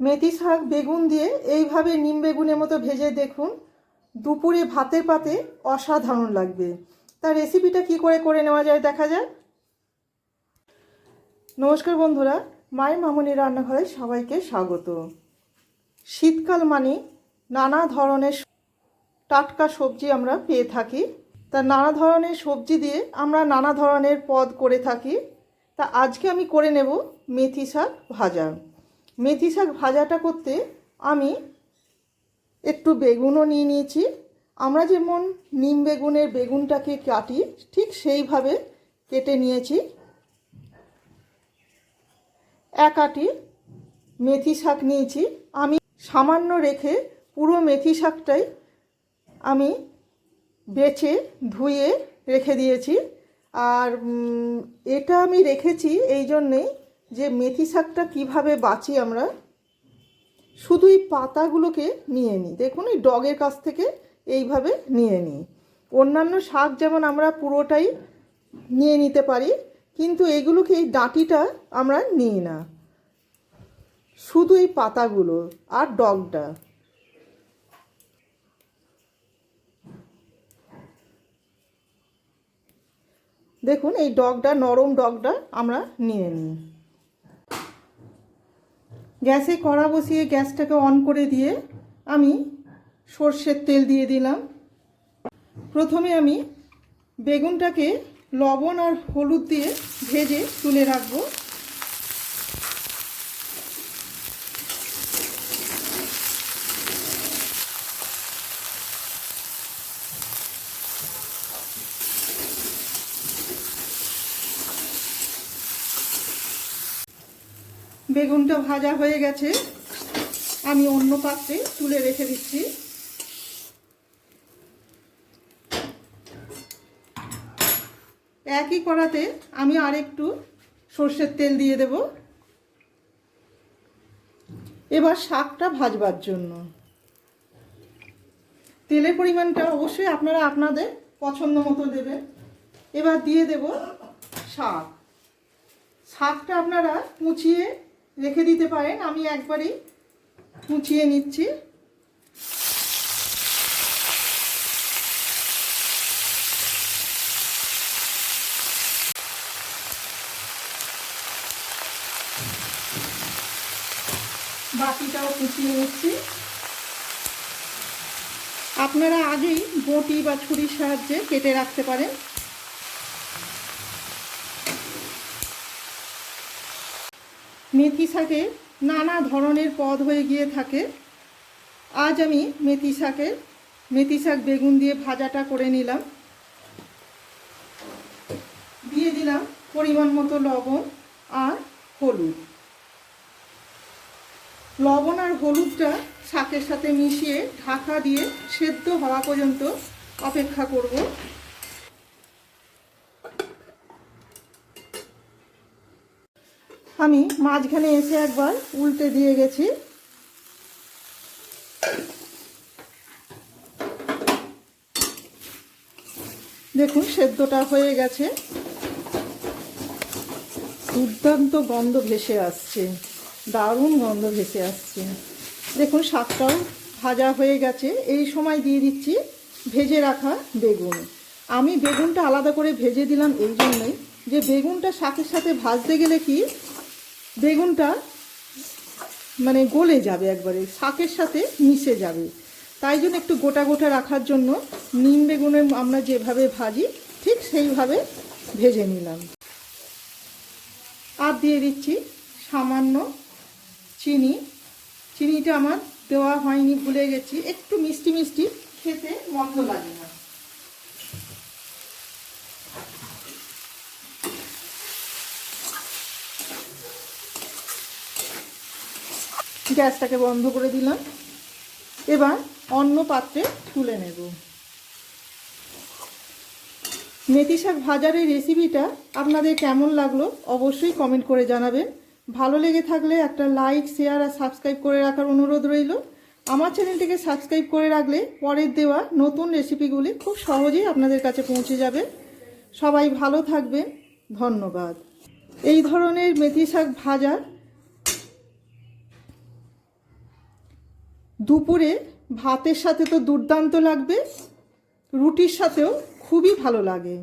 মেথি শাক বেগুন দিয়ে এইভাবে নিম বেগুনের মতো ভেজে দেখুন। দুপুরে ভাতের পাতে অসাধারণ লাগবে। তার রেসিপিটা কি করে করে নেওয়া যায় দেখা যাক। নমস্কার বন্ধুরা, মায়ের মামনি রান্নাঘরে সবাইকে স্বাগত। শীতকাল মানে নানা ধরনের টাটকা সবজি আমরা পেয়ে থাকি। তা নানা ধরনের সবজি দিয়ে আমরা নানা ধরনের পদ করে থাকি। তা আজকে আমি করে নেব মেথি শাক ভাজা। মেথি শাক ভাজাটা করতে আমি একটু বেগুনও নিয়ে নিয়েছি। আমরা যেমন নিম বেগুনের বেগুনটাকে কাটি, ঠিক সেইভাবে কেটে নিয়েছি। এক আটি মেথি শাক নিয়েছি। আমি সামান্য রেখে পুরো মেথি শাকটাই আমি বেছে ধুয়ে রেখে দিয়েছি। আর এটা আমি রেখেছি এই জন্যেই যে মেথি শাকটা কীভাবে বাঁচি আমরা, শুধু এই পাতাগুলোকে নিয়ে নিই। দেখুন, এই ডগের কাছ থেকে এইভাবে নিয়ে নিই। অন্যান্য শাক যেমন আমরা পুরোটাই নিয়ে নিতে পারি, কিন্তু এগুলোকে এই ডাঁটিটা আমরা নিই না। শুধু এই পাতাগুলো আর ডগটা। দেখুন, এই ডগটা, নরম ডগটা আমরা নিয়ে নিই। গ্যাসে কড়া বসিয়ে গ্যাসটাকে অন করে দিয়ে আমি সর্ষের তেল দিয়ে দিলাম। প্রথমে আমি বেগুনটাকে লবণ আর হলুদ দিয়ে ভেজে তুলে রাখব। বেগুনটা ভাজা হয়ে গেছে। আমি অন্য পাত্রে তুলে রেখে দিচ্ছি। একই কড়াতে আমি আর একটু সর্ষের তেল দিয়ে দেব। এবার শাকটা ভাজবার জন্য। তেলের পরিমাণটা অবশ্যই আপনারা আপনাদের পছন্দ মতো দেবেন। এবার দিয়ে দেব শাক। শাকটা আপনারা কুচিয়ে রেখে দিতে পারেন, আমি একবারই কুচিয়ে নিচ্ছি। বাকিটাও কুচিয়ে নিচ্ছি। আপনারা আগেই বটি বা ছুরির সাহায্যে কেটে রাখতে পারেন। মেথি শাকে নানা ধরনের পদ হয়ে গিয়ে থাকে। আজ আমি মেথি শাকের মেথি শাক বেগুন দিয়ে ভাজাটা করে নিলাম। দিয়ে দিলাম পরিমাণ মতো লবণ আর হলুদ। লবণ আর হলুদটা শাকের সাথে মিশিয়ে ঢাকা দিয়ে সেদ্ধ হওয়া পর্যন্ত অপেক্ষা করব। আমি মাঝখানে এসে একবার উল্টে দিয়ে গেছি। দেখুন, সেদ্ধটা হয়ে গেছে। দুর্দান্ত গন্ধ ভেসে আসছে। দারুণ গন্ধ ভেসে আসছে। দেখুন, শাকটাও ভাজা হয়ে গেছে। এই সময় দিয়ে দিচ্ছি ভেজে রাখা বেগুন। আমি বেগুনটা আলাদা করে ভেজে দিলাম এই জন্যই যে বেগুনটা শাকের সাথে ভাজতে গেলে কি বেগুনটা মানে গলে যাবে একবারে, শাকের সাথে মিশে যাবে। তাই জন্য একটু গোটা গোটা রাখার জন্য নিম বেগুনের আমরা যেভাবে ভাজি, ঠিক সেইভাবে ভেজে নিলাম। আর দিয়ে দিচ্ছি সামান্য চিনি। চিনিটা আমার দেওয়া হয়নি, ভুলে গেছি। একটু মিষ্টি মিষ্টি খেতে মন্দ লাগে না। গ্যাসটাকে বন্ধ করে দিলাম। এবার অন্য পাত্রে তুলে নেব। মেথি শাক ভাজার এই রেসিপিটা আপনাদের কেমন লাগল অবশ্যই কমেন্ট করে জানাবেন। ভালো লেগে থাকলে একটা লাইক, শেয়ার আর সাবস্ক্রাইব করে রাখার অনুরোধ রইল। আমার চ্যানেলটিকে সাবস্ক্রাইব করে রাখলে পরের দেওয়া নতুন রেসিপিগুলি খুব সহজেই আপনাদের কাছে পৌঁছে যাবে। সবাই ভালো থাকবেন। ধন্যবাদ। এই ধরনের মেথি শাক ভাজা দুপুরে ভাতের সাথে তো দুর্দান্ত লাগবে রুটির সাথেও খুবই ভালো লাগে।